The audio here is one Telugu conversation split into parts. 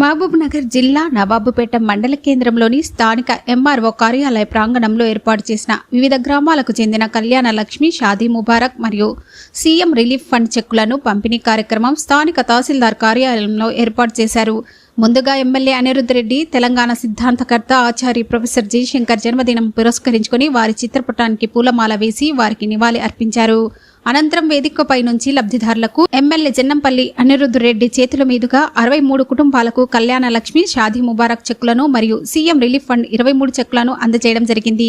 మహబూబ్నగర్ జిల్లా నవాబుపేట మండల కేంద్రంలోని స్థానిక ఎంఆర్ఓ కార్యాలయ ప్రాంగణంలో ఏర్పాటు చేసిన వివిధ గ్రామాలకు చెందిన కళ్యాణ లక్ష్మి షాదీ ముబారక్ మరియు సీఎం రిలీఫ్ ఫండ్ చెక్కులను పంపిణీ కార్యక్రమం స్థానిక తహసీల్దార్ కార్యాలయంలో ఏర్పాటు చేశారు. ముందుగా ఎమ్మెల్యే అనిరుద్ధ్ రెడ్డి తెలంగాణ సిద్ధాంతకర్త ఆచార్య ప్రొఫెసర్ జయశంకర్ జన్మదినం పురస్కరించుకుని వారి చిత్రపటానికి పూలమాల వేసి వారికి నివాళి అర్పించారు. అనంతరం వేదికపై నుంచి లబ్ధిదారులకు ఎమ్మెల్యే జన్నంపల్లి అనిరుద్ధ్ రెడ్డి చేతుల మీదుగా అరవై మూడు కుటుంబాలకు కళ్యాణ లక్ష్మి షాదీ ముబారక్ చెక్కులను మరియు సీఎం రిలీఫ్ ఫండ్ ఇరవై మూడు చెక్కులను అందజేయడం జరిగింది.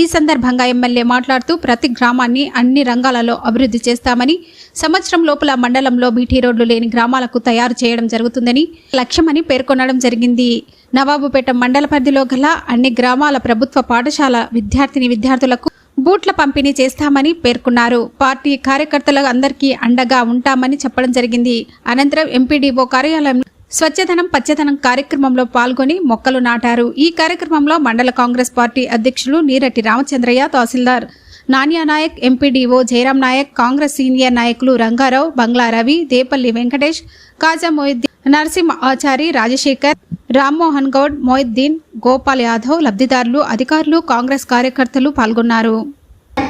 ఈ సందర్భంగా ఎమ్మెల్యే మాట్లాడుతూ ప్రతి గ్రామాన్ని అన్ని రంగాలలో అభివృద్ధి చేస్తామని సంవత్సరం లోపల మండలంలో బీటీ రోడ్లు లేని గ్రామాలకు తయారు చేయడం జరుగుతుందని లక్ష్యమని పేర్కొనడం జరిగింది. నవాబుపేట మండల పరిధిలో గల అన్ని గ్రామాల ప్రభుత్వ పాఠశాల విద్యార్థిని విద్యార్థులకు బూట్ల పంపిణీ చేస్తామని పేర్కొన్నారు. పార్టీ కార్యకర్తలకు అందరికీ అండగా ఉంటామని చెప్పడం జరిగింది. అనంతరం ఎంపీడీఓ కార్యాలయం స్వచ్ఛధనం పచ్చదనం కార్యక్రమంలో పాల్గొని మొక్కలు నాటారు. ఈ కార్యక్రమంలో మండల కాంగ్రెస్ పార్టీ అధ్యక్షులు Neerati Ramachandraiah tahsildar Nanya Nayak MPDO Jayaram Nayak Congress senior నాయకులు రంగారావు బంగ్లా రవి దేపల్లి వెంకటేష్ కాజా మొయిద్దీన్ నరసింహ ఆచారి రాజశేఖర్ రామ్మోహన్ గౌడ్ మొయిద్దీన్ గోపాల్ యాదవ్ లబ్ధిదారులు అధికారులు కాంగ్రెస్ కార్యకర్తలు పాల్గొన్నారు.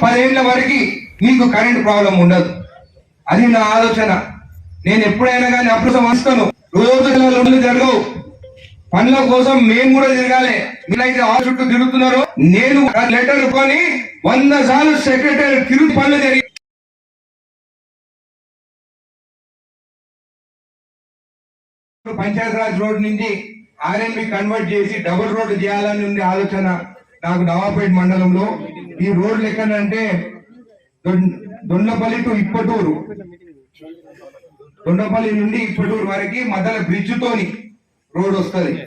పదేళ్ళ వరకు మీకు కరెంట్ ప్రాబ్లం ఉండదు. అది నా ఆలోచన. నేను ఎప్పుడైనా కానీ అప్పుడు వస్తాను రోజు జరగవు. పనుల కోసం మేము కూడా తిరగాలి. మీరైతే ఆ చుట్టూ తిరుగుతున్నారు. నేను లెటర్ కొని వంద సార్లు సెక్రటరీ తిరుగు పనులు జరిగి పంచాయతీరాజ్ రోడ్ నుంచి ఆర్ఎన్బి కన్వర్ట్ చేసి డబుల్ రోడ్ చేయాలని ఉంది ఆలోచన నాకు నవాపేట్ మండలంలో. ఈ రోడ్లు ఎక్కడంటే దొన్- దొండపల్లి టు ఇప్పటూరు. దొండపల్లి నుండి ఇప్పటూరు వరకు మధ్యల బ్రిడ్జ్ తోని రోడ్ వస్తుంది.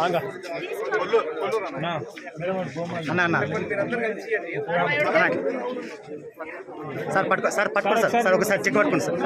అన్న అన్న సార్ పట్టుకో సార్ పట్టుకోండి సార్. సార్ ఒకసారి చెక్ పట్టుకోండి సార్.